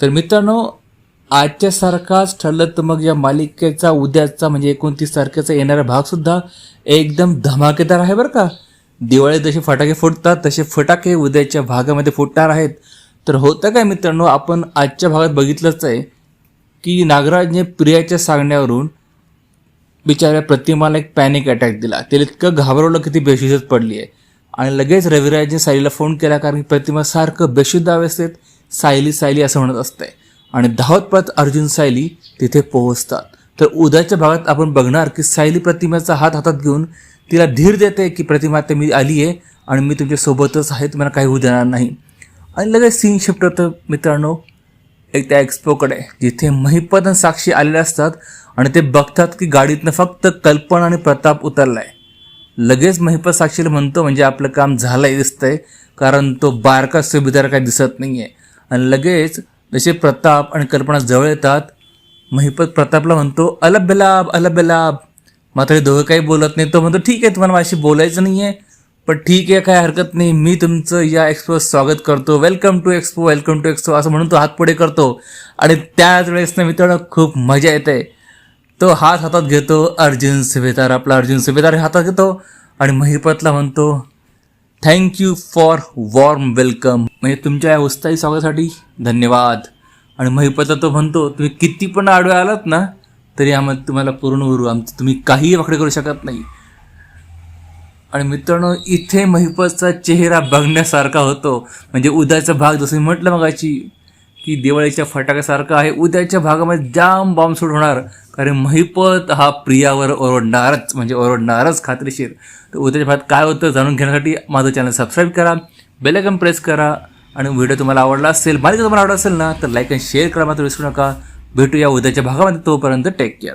तर मित्रांनो आजच्या सारखाच ठरलं तर मग या मालिकेचा उद्याचा म्हणजे एकोणतीस तारखेचा येणारा भागसुद्धा एकदम धमाकेदार आहे बरं का. दिवाळीत जसे फटाके फुटतात तसे फटाके उद्याच्या भागामध्ये फुटणार आहेत. तर होतं काय मित्रांनो आपण आजच्या भागात बघितलंच आहे की नागराजने प्रियाच्या सांगण्यावरून बिचाऱ्या प्रतिमाला एक पॅनिक अटॅक दिला. त्याला इतकं घाबरवलं की ती बेशुद्धच पडली आहे. आणि लगेच रविराजने साईला फोन केला कारण की प्रतिमा सारखं बेशुद्ध अवस्थेत सायली सायली असं म्हणत असते आणि धावत पळत अर्जुन सायली तिथे पोहोचतात. तर उद्याच्या भागात आपण बघणार की सायली प्रतिमेचा हात हातात घेऊन तिला धीर देते की प्रतिमा आता मी आली आहे आणि मी तुमच्यासोबतच आहे तुम्हाला काही होऊ देणार नाही. आणि लगेच सीन शिफ्ट होतं मित्रांनो. एक त्या एक्सपोकडे जिथे महिपत आणि साक्षी आलेले असतात आणि ते बघतात की गाडीतनं फक्त कल्पना आणि प्रताप उतरलाय. लगेच महिपत साक्षीला म्हणतो म्हणजे आपलं काम झालंय दिसतंय. कारण तो बारका सुभेदार काही दिसत नाही आहे आणि लगेच जसे प्रताप आणि कल्पना जवळ येतात महिपत प्रतापला म्हणतो अलभ्यलाभ अलभ्यलाभ मात्र हे दोघं काही बोलत नाही तो म्हणतो ठीक आहे तुम्हाला माझ्याशी बोलायचं नाही आहे पण ठीक आहे काय हरकत नाही मी तुमचं या एक्सपो स्वागत करतो welcome to expo welcome to expo असं म्हणून तो हात पुढे करतो. आणि त्याच वेळेस ना मित्रांनो खूप मजा येते. तो हात हातात घेतो अर्जुन सुभेदार आपला अर्जुन सुभेदार हातात घेतो आणि महिपतला म्हणतो थँक्यू फॉर वॉर्म वेलकम म्हणजे तुमच्या या उत्साही स्वागतासाठी धन्यवाद. आणि महिपतला तो म्हणतो तुम्ही किती पण आडवे आलात ना तरी आम्हाला तुम्हाला पूर्ण उरू. आमचं तुम्ही काहीही वाकडे करू शकत नाही. आणि मित्रांनो इथे महिपतचा चेहरा बघण्यासारखा होतो. म्हणजे उद्याचा भाग जसं मी म्हटलं मगाची की दिवाळीच्या फटाक्यासारखं आहे. उद्याच्या भागामध्ये जाम बॉम्बसूट होणार. कारण महिपत हा प्रियावर ओरडणारच म्हणजे ओरडणारच खात्रीशीर. तर उद्याच्या भागात काय होतं जाणून घेण्यासाठी माझं चॅनल सबस्क्राईब करा बेलायकन प्रेस करा आणि व्हिडिओ तुम्हाला आवडला असेल मालिका तुम्हाला आवडला असेल ना तर लाईक आणि शेअर करा मात्र विसरू नका. भेटूया उद्याच्या भागामध्ये तोपर्यंत टेक केअर